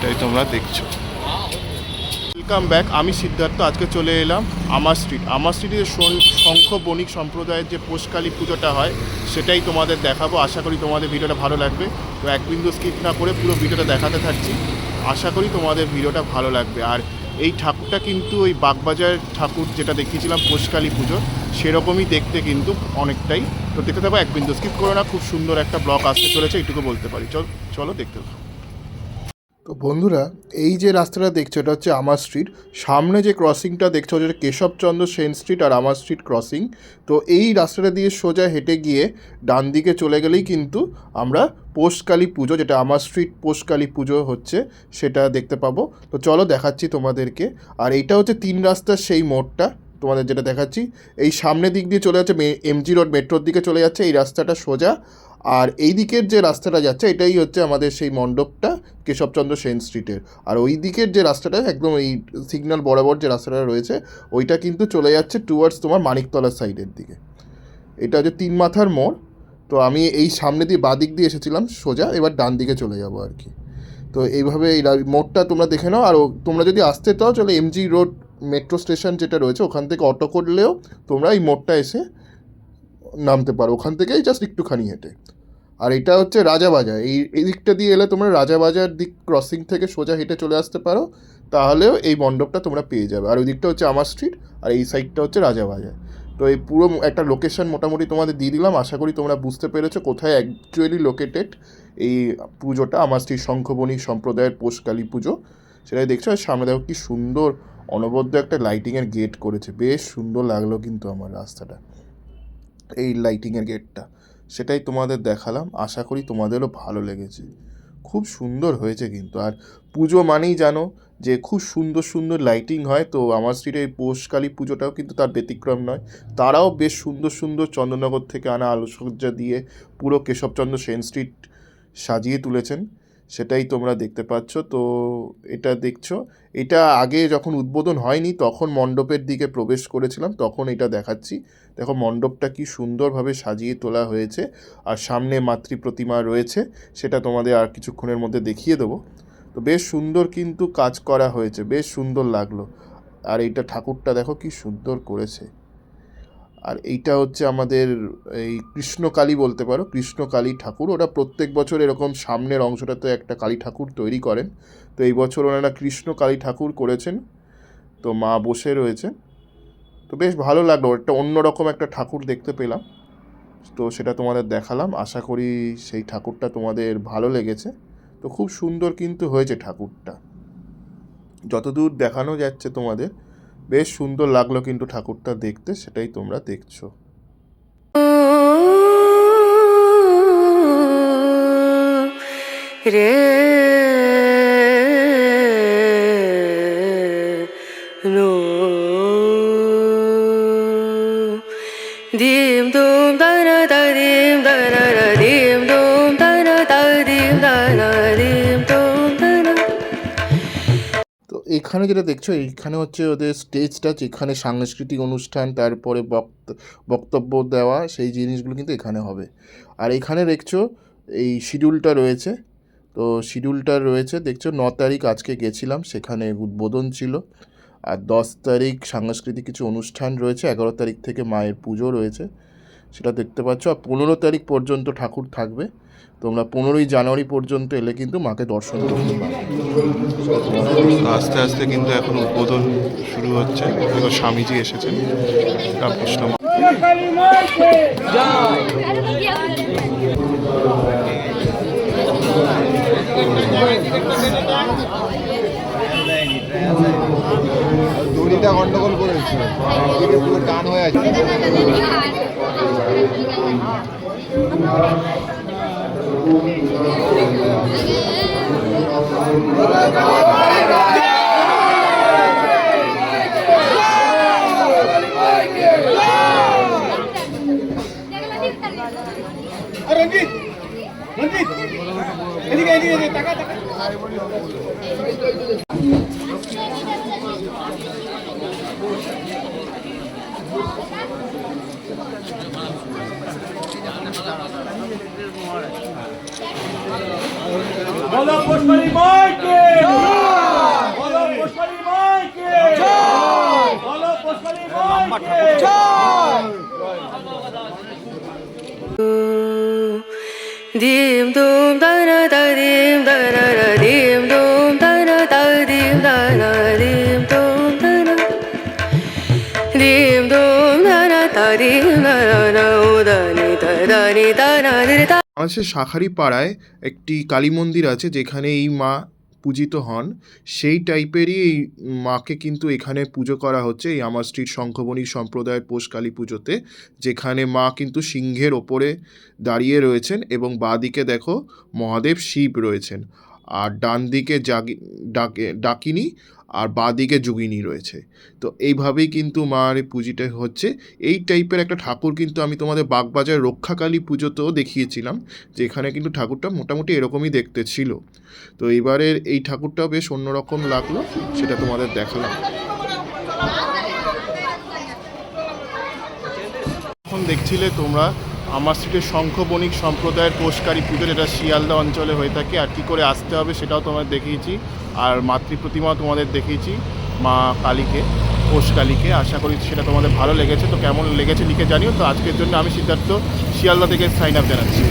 সেটাই তোমরা দেখছ। ওয়েলকাম ব্যাক আমি সিদ্ধার্থ, আজকে চলে এলাম আমার স্ট্রিট আমার স্ট্রিটে শঙ্খ বণিক সম্প্রদায়ের যে পোষকালী পুজোটা হয়, সেটাই তোমাদের দেখাবো। আশা করি তোমাদের ভিডিওটা ভালো লাগবে। তো এক বিন্দু স্কিপ না করে পুরো ভিডিওটা দেখাতে থাকছি। আশা করি তোমাদের ভিডিওটা ভালো লাগবে। আর এই ঠাকুরটা কিন্তু ওই বাগবাজার ঠাকুর যেটা দেখিয়েছিলাম, পোষকালী পুজো, সেরকমই দেখতে কিন্তু অনেকটাই। তো দেখতে থাকো, এক বিন্দু স্কিপ করো না, খুব সুন্দর একটা ব্লগ আসতে চলেছে এইটুকু বলতে পারি। চল, চলো দেখতে থাকো। তো বন্ধুরা, এই যে রাস্তাটা দেখছ, এটা হচ্ছে আমার স্ট্রিট সামনে যে ক্রসিংটা দেখছ যেটা কেশবচন্দ্র সেন স্ট্রিট আর আমার স্ট্রিট ক্রসিং তো এই রাস্তাটা দিয়ে সোজা হেঁটে গিয়ে ডান দিকে চলে গেলেই কিন্তু আমরা পোষকালী পুজো, যেটা আমার স্ট্রিট পোষকালী পুজো হচ্ছে, সেটা দেখতে পাবো। তো চলো দেখাচ্ছি তোমাদেরকে। আর এইটা হচ্ছে তিন রাস্তার সেই মোড়টা। তোমাদের যেটা দেখাচ্ছি, এই সামনের দিক দিয়ে চলে যাচ্ছে এমজি রোড মেট্রোর দিকে চলে যাচ্ছে, এই রাস্তাটা সোজা। আর এই দিকের যে রাস্তাটা যাচ্ছে, এটাই হচ্ছে আমাদের সেই মণ্ডপটা কেশবচন্দ্র সেন স্ট্রিটের। আর ওই দিকের যে রাস্তাটা, একদম এই সিগন্যাল বরাবর যে রাস্তাটা রয়েছে, ওইটা কিন্তু চলে যাচ্ছে টুয়ার্ডস তোমার মানিকতলা সাইডের দিকে। এটা হচ্ছে তিন মাথার মোড়। তো আমি এই সামনে দিয়ে বাদিক দিয়ে এসেছিলাম, সোজা, এবার ডান দিকে চলে যাব আর কি। তো এইভাবে এই মোড়টা তোমরা দেখে নাও। আর তোমরা যদি আসতে চাও চলে এমজি রোড মেট্রো স্টেশন যেটা রয়েছে, ওখান থেকে অটো করলেও তোমরা এই মোড়টা এসে নামতে পারো। ওখান থেকেই জাস্ট একটুখানি হেঁটে। আর এটা হচ্ছে রাজাবাজার এই এই দিকটা দিয়ে এলে তোমরা রাজাবাজার দিক ক্রসিং থেকে সোজা হেঁটে চলে আসতে পারো, তাহলেও এই মণ্ডপটা তোমরা পেয়ে যাবে। আর ওই দিকটা হচ্ছে আমার স্ট্রিট আর এই সাইডটা হচ্ছে রাজাবাজার তো এই পুরো একটা লোকেশন মোটামুটি তোমাদের দিয়ে দিলাম। আশা করি তোমরা বুঝতে পেরেছ কোথায় অ্যাকচুয়ালি লোকেটেড এই পুজোটা। আমার স্ত্রী শঙ্খবণী সম্প্রদায়ের পোষকালী পুজো। সেটাই দেখছ, আর সামনে দেখো কি সুন্দর অনবদ্য একটা লাইটিংয়ের গেট করেছে। বেশ সুন্দর লাগল কিন্তু আমার রাস্তাটা। এই লাইটিংয়ের গেটটা সেটাই তোমাদের দেখালাম। আশা করি তোমাদেরও ভালো লেগেছে। খুব সুন্দর হয়েছে কিন্তু। আর পুজো মানেই জানো যে খুব সুন্দর সুন্দর লাইটিং হয়। তো আমার স্ট্রিটে এই পৌষকালী পুজোটাও কিন্তু তার ব্যতিক্রম নয়। তারাও বেশ সুন্দর সুন্দর চন্দননগর থেকে আনা আলোকসজ্জা দিয়ে পুরো কেশবচন্দ্র সেন স্ট্রিট সাজিয়ে তুলেছেন। সেটাই তোমরা দেখতে পাচ্ছ। তো এটা দেখছ। এটা আগে যখন উদ্বোধন হয়নি, তখন মণ্ডপের দিকে প্রবেশ করেছিলাম, তখন এটা দেখাচ্ছি। দেখো, মণ্ডপটা কি সুন্দরভাবে সাজিয়ে তোলা হয়েছে আর সামনে মাতৃ প্রতিমা রয়েছে, সেটা তোমাদের আর কিছুক্ষণের মধ্যে দেখিয়ে দেবো। তো বেশ সুন্দর কিন্তু কাজ করা হয়েছে, বেশ সুন্দর লাগল। আর এইটা ঠাকুরটা দেখো কি সুন্দর করেছে। আর এইটা হচ্ছে আমাদের এই কৃষ্ণকালী বলতে পারো কৃষ্ণকালী ঠাকুর। ওরা প্রত্যেক বছর এরকম সামনের অংশটাতে একটা কালী ঠাকুর তৈরি করেন। তো এই বছর ওনারা কৃষ্ণকালী ঠাকুর করেছেন। তো মা বসে রয়েছে তো বেশ ভালো লাগল। একটা অন্যরকম একটা ঠাকুর দেখতে পেলাম। তো সেটা তোমাদের দেখালাম। আশা করি সেই ঠাকুরটা তোমাদের ভালো লেগেছে। তো খুব সুন্দর কিন্তু হয়েছে ঠাকুরটা। যতদূর দেখানো যাচ্ছে তোমাদের বেশ সুন্দর লাগল কিন্তু ঠাকুরটা দেখতে সেটাই তোমরা দেখছ। রে নো dim এখানে যেটা দেখছ, এইখানে হচ্ছে ওদের স্টেজটা যেখানে সাংস্কৃতিক অনুষ্ঠান, তারপরে বক্ত, বক্তব্য দেওয়া, সেই জিনিসগুলো কিন্তু এখানে হবে। আর এখানে দেখছ, এই শিডিউলটা রয়েছে। তো শিডিউলটা রয়েছে, দেখছ, ন তারিখ আজকে গেছিলাম, সেখানে উদ্বোধন ছিল। আর দশ তারিখ সাংস্কৃতিক কিছু অনুষ্ঠান রয়েছে, এগারো তারিখ থেকে মায়ের পুজো রয়েছে, সেটা দেখতে পাচ্ছ। আর পনেরো তারিখ পর্যন্ত ঠাকুর থাকবে। তোমরা পনেরোই জানুয়ারি পর্যন্ত এলে কিন্তু মাকে দর্শন করতে পারবে আস্তে আস্তে কিন্তু এখন উদ্বোধন শুরু হচ্ছে। দেখো স্বামীজি এসেছেন রামকৃষ্ণ দড়িটা গন্ডগোল করেছে। পুরো টান হয়ে আছে রঞ্জিত রঞ্জিত এদিকে এদিকে তাকা তাকা বলো পুষ্পারি মাইকে বলো পুষ্পারি মাইকে বলো পুষ্পারি মাইকে dim dum da na da dim da na na dim dum da na da dim da na dim dum da na dim dum da na da dim da na o da ni da da ni da na da বাংলাদেশের শাখারি পাড়ায় একটি কালী মন্দির আছে যেখানে এই মা পূজিত হন। সেই টাইপেরই এই মাকে কিন্তু এখানে পুজো করা হচ্ছে এই আমার স্ট্রিট শঙ্খবণী সম্প্রদায়ের পোষ কালী পুজোতে, যেখানে মা কিন্তু সিংহের ওপরে দাঁড়িয়ে রয়েছেন এবং বাঁদিকে দেখো মহাদেব শিব রয়েছেন। আর ডান দিকে জাগি ডাকে ডাকিনী আর বাঁদিকে যোগিনী রয়েছে। তো এইভাবেই কিন্তু মার এই পুজিটা হচ্ছে। এই টাইপের একটা ঠাকুর কিন্তু আমি তোমাদের বাগবাজার রক্ষাকালী পুজোতেও দেখিয়েছিলাম যে এখানে কিন্তু ঠাকুরটা মোটামুটি এরকমই দেখতে ছিল। তো এবারের এই ঠাকুরটাও বেশ অন্যরকম লাগল সেটা তোমাদের দেখালাম। এখন দেখছিলে তোমরা আমার স্ট্রিটের শঙ্খ বণিক সম্প্রদায়ের পোষকারী পুজো যেটা শিয়ালদা অঞ্চলে হয়ে থাকে, আর কী করে আসতে হবে সেটাও তোমাদের দেখিয়েছি, আর মাতৃ প্রতিমাও তোমাদের দেখিয়েছি, মা কালীকে পোষ কালীকে, আশা করি সেটা তোমাদের ভালো লেগেছে, তো কেমন লেগেছে লিখে জানিও, তো আজকের জন্য আমি সিদ্ধার্থ, শিয়ালদা থেকে সাইন আপ জানাচ্ছি।